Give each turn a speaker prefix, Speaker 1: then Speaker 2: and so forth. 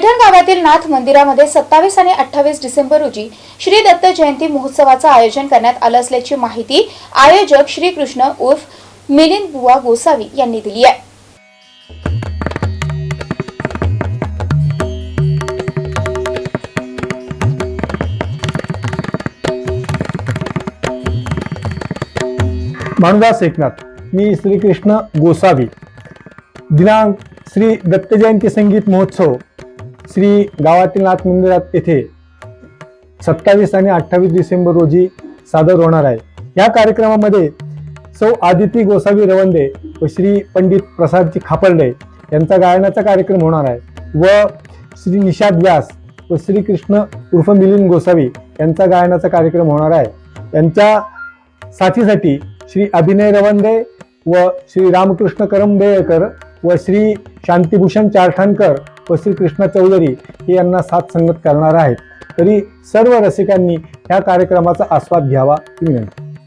Speaker 1: पैठण गावातील नाथ मंदिरामध्ये सत्तावीस आणि अठ्ठावीस डिसेंबर रोजी श्री दत्त जयंती महोत्सवाचं आयोजन करण्यात आलं असल्याची माहिती आयोजक श्रीकृष्ण उर्फ मिलिंद बुवा गोसावी यांनी दिली आहे.
Speaker 2: भानुदास एकनाथ मी श्रीकृष्ण गोसावी. दिनांक श्री दत्त जयंती संगीत महोत्सव श्री गावातील नाथ मंदिरात येथे सत्तावीस आणि अठ्ठावीस डिसेंबर रोजी सादर होणार आहे. या कार्यक्रमामध्ये सौ आदिती गोसावी रवंदे व श्री पंडित प्रसादजी खापर्डे यांचा गायनाचा कार्यक्रम होणार आहे व श्री निषाद व्यास व श्रीकृष्ण उर्फ मिलिंद गोसावी यांचा गायनाचा कार्यक्रम होणार आहे. यांच्या साथीसाठी श्री अभिनय रवंदे व श्री रामकृष्ण करंबेळकर व श्री शांतिभूषण चारठाणकर व श्रीकृष्ण चौधरी हे यांना साथ संगत करणार आहेत. तरी सर्व रसिकांनी ह्या कार्यक्रमाचा आस्वाद घ्यावा विनंती.